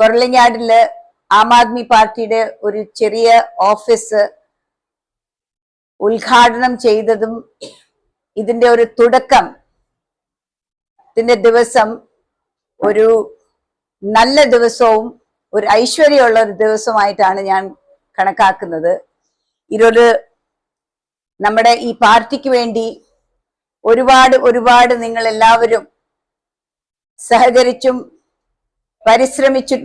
കൊറലങ്ങാടിൽ ആം ആദ്മി പാർട്ടിയുടെ ഒരു ചെറിയ ഓഫീസ് ഉദ്ഘാടനം ചെയ്തതും ഇതിന്റെ ഒരു തുടക്കം ഇതിന്റെ ദിവസം ഒരു നല്ല ദിവസവും ഒരു ഐശ്വര്യമുള്ള ഒരു ദിവസമായിട്ടാണ് ഞാൻ കണക്കാക്കുന്നത്. ഇതൊരു നമ്മുടെ ഈ പാർട്ടിക്ക് വേണ്ടി ഒരുപാട് ഒരുപാട് നിങ്ങൾ എല്ലാവരും സഹകരിച്ചും പരിശ്രമിച്ചും.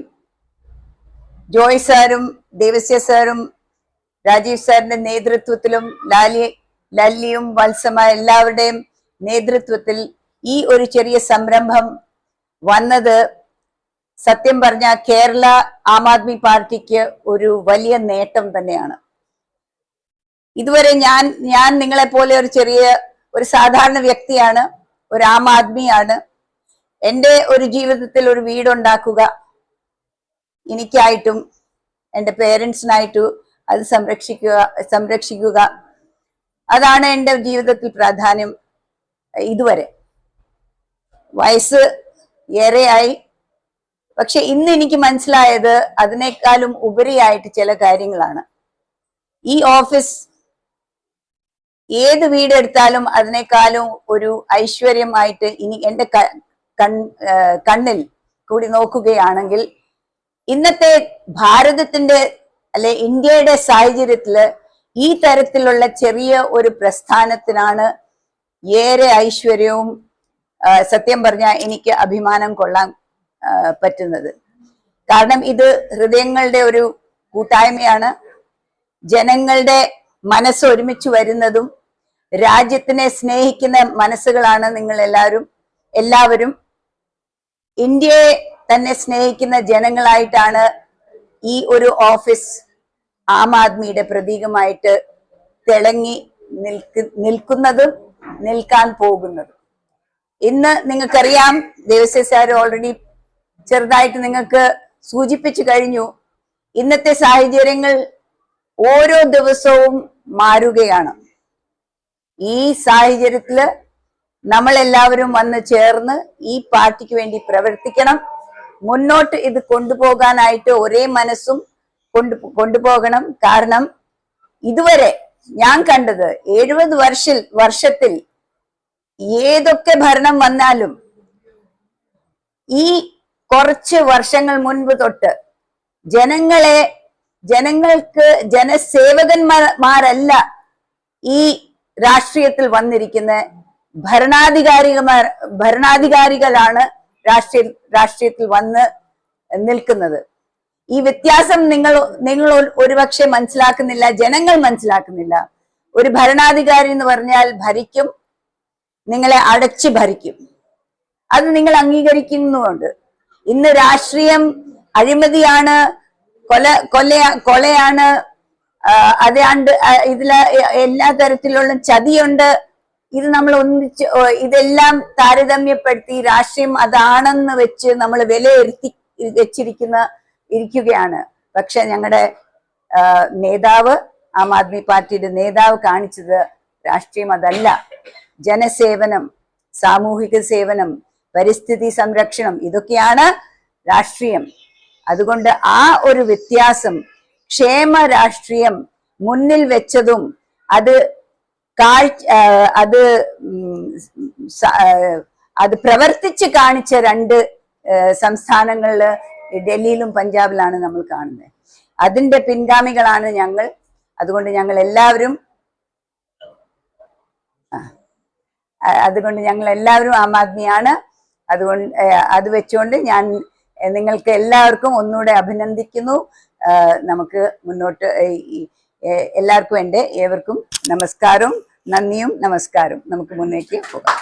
ജോയ് സാറും ദേവസ്യ സാറും രാജീവ് സാറിന്റെ നേതൃത്വത്തിലും ലാലി ലല്ലിയും വത്സമ എല്ലാവരുടെയും നേതൃത്വത്തിൽ ഈ ഒരു ചെറിയ സംരംഭം വന്നത് സത്യം പറഞ്ഞ കേരള ആം ആദ്മി പാർട്ടിക്ക് ഒരു വലിയ നേട്ടം തന്നെയാണ്. ഇതുവരെ ഞാൻ ഞാൻ നിങ്ങളെ പോലെ ഒരു ചെറിയ ഒരു സാധാരണ വ്യക്തിയാണ് ഒരു ആം ആദ്മിയാണ്. എന്റെ ഒരു ജീവിതത്തിൽ ഒരു വീടുണ്ടാക്കുക. എനിക്കായിട്ടും എന്റെ പേരൻസിനായിട്ടും അത് സംരക്ഷിക്കുക സംരക്ഷിക്കുക. അതാണ് എന്റെ ജീവിതത്തിൽ പ്രാധാന്യം ഇതുവരെ. വയസ്സ് ഏറെയായി. പക്ഷെ ഇന്ന് എനിക്ക് മനസ്സിലായത് അതിനേക്കാളും ഉപരിയായിട്ട് ചില കാര്യങ്ങളാണ്. ഈ ഓഫീസ് ഏത് വീടെടുത്താലും അതിനേക്കാളും ഒരു ഐശ്വര്യമായിട്ട് ഇനി എന്റെ കൺ കണ്ണിൽ കൂടി നോക്കുകയാണെങ്കിൽ ഇന്നത്തെ ഭാരതത്തിന്റെ അല്ലെ ഇന്ത്യയുടെ സാഹചര്യത്തിൽ ഈ തരത്തിലുള്ള ചെറിയ ഒരു പ്രസ്ഥാനത്തിനാണ് ഏറെ ഐശ്വര്യവും സത്യം പറഞ്ഞാൽ എനിക്ക് അഭിമാനം കൊള്ളാൻ പറ്റുന്നത്. കാരണം ഇത് ഹൃദയങ്ങളുടെ ഒരു കൂട്ടായ്മയാണ്. ജനങ്ങളുടെ മനസ്സ് ഒരുമിച്ച് വരുന്നതും രാജ്യത്തിനെ സ്നേഹിക്കുന്ന മനസ്സുകളാണ് നിങ്ങൾ എല്ലാവരും എല്ലാവരും ഇന്ത്യയെ തന്നെ സ്നേഹിക്കുന്ന ജനങ്ങളായിട്ടാണ് ഈ ഒരു ഓഫീസ് ആം ആദ്മിയുടെ പ്രതീകമായിട്ട് തിളങ്ങി നിൽക്ക് നിൽക്കുന്നതും നിൽക്കാൻ പോകുന്നതും. ഇന്ന് നിങ്ങൾക്കറിയാം ദേവസ്വ സാർ ഓൾറെഡി ചെറുതായിട്ട് നിങ്ങൾക്ക് സൂചിപ്പിച്ചു കഴിഞ്ഞു. ഇന്നത്തെ സാഹചര്യങ്ങൾ ഓരോ ദിവസവും മാറുകയാണ്. ഈ സാഹചര്യത്തിൽ നമ്മളെല്ലാവരും വന്ന് ചേർന്ന് ഈ പാർട്ടിക്ക് വേണ്ടി പ്രവർത്തിക്കണം. മുന്നോട്ട് ഇത് കൊണ്ടുപോകാനായിട്ട് ഒരേ മനസ്സും കൊണ്ടു കൊണ്ടുപോകണം. കാരണം ഇതുവരെ ഞാൻ കണ്ടത് എഴുപത് വർഷ വർഷത്തിൽ ഏതൊക്കെ ഭരണം വന്നാലും ഈ കുറച്ച് വർഷങ്ങൾ മുൻപ് തൊട്ട് ജനങ്ങളെ ജനങ്ങൾക്ക് ജനസേവകന്മാരല്ല ഈ രാഷ്ട്രീയത്തിൽ വന്നിരിക്കുന്ന ഭരണാധികാരികമാർ ഭരണാധികാരികളാണ് രാഷ്ട്രീയ രാഷ്ട്രീയത്തിൽ വന്ന് നിൽക്കുന്നത്. ഈ വ്യത്യാസം നിങ്ങൾ നിങ്ങൾ ഒരു- ഒരുപക്ഷെ മനസ്സിലാക്കുന്നില്ല ജനങ്ങൾ മനസ്സിലാക്കുന്നില്ല. ഒരു ഭരണാധികാരി എന്ന് പറഞ്ഞാൽ ഭരിക്കും നിങ്ങളെ അടച്ചു ഭരിക്കും. അത് നിങ്ങൾ അംഗീകരിക്കുന്നുമുണ്ട്. ഇന്ന് രാഷ്ട്രീയം അഴിമതിയാണ് കൊല കൊല കൊലയാണ് അതാണ്ട് ഇതിലെ എല്ലാ തരത്തിലുള്ള ചതിയുണ്ട്. ഇത് നമ്മൾ ഒന്നിച്ച് ഇതെല്ലാം താരതമ്യപ്പെടുത്തി രാഷ്ട്രീയം അതാണെന്ന് വെച്ച് നമ്മൾ വിലയിരുത്തി വെച്ചിരിക്കുന്ന ഇരിക്കുകയാണ്. പക്ഷെ ഞങ്ങളുടെ നേതാവ് ആം ആദ്മി പാർട്ടിയുടെ നേതാവ് കാണിച്ചത് രാഷ്ട്രീയം അതല്ല. ജനസേവനം സാമൂഹിക സേവനം പരിസ്ഥിതി സംരക്ഷണം ഇതൊക്കെയാണ് രാഷ്ട്രീയം. അതുകൊണ്ട് ആ ഒരു വ്യത്യാസം ക്ഷേമ രാഷ്ട്രീയം മുന്നിൽ വെച്ചതും അത് കാഴ്ച അത് അത് പ്രവർത്തിച്ച് കാണിച്ച രണ്ട് സംസ്ഥാനങ്ങളിൽ ഡൽഹിയിലും പഞ്ചാബിലാണ് നമ്മൾ കാണുന്നത്. അതിന്റെ പിൻഗാമികളാണ് ഞങ്ങൾ. അതുകൊണ്ട് ഞങ്ങൾ എല്ലാവരും അതുകൊണ്ട് ഞങ്ങൾ എല്ലാവരും ആം ആദ്മിയാണ്. അതുകൊണ്ട് അത് വെച്ചുകൊണ്ട് ഞാൻ നിങ്ങൾക്ക് എല്ലാവർക്കും ഒന്നുകൂടെ അഭിനന്ദിക്കുന്നു. നമുക്ക് മുന്നോട്ട് എല്ലാവർക്കും എന്റെ ഏവർക്കും നമസ്കാരവും നന്ദിയും നമസ്കാരവും നമുക്ക് മുന്നേക്ക് പോകാം.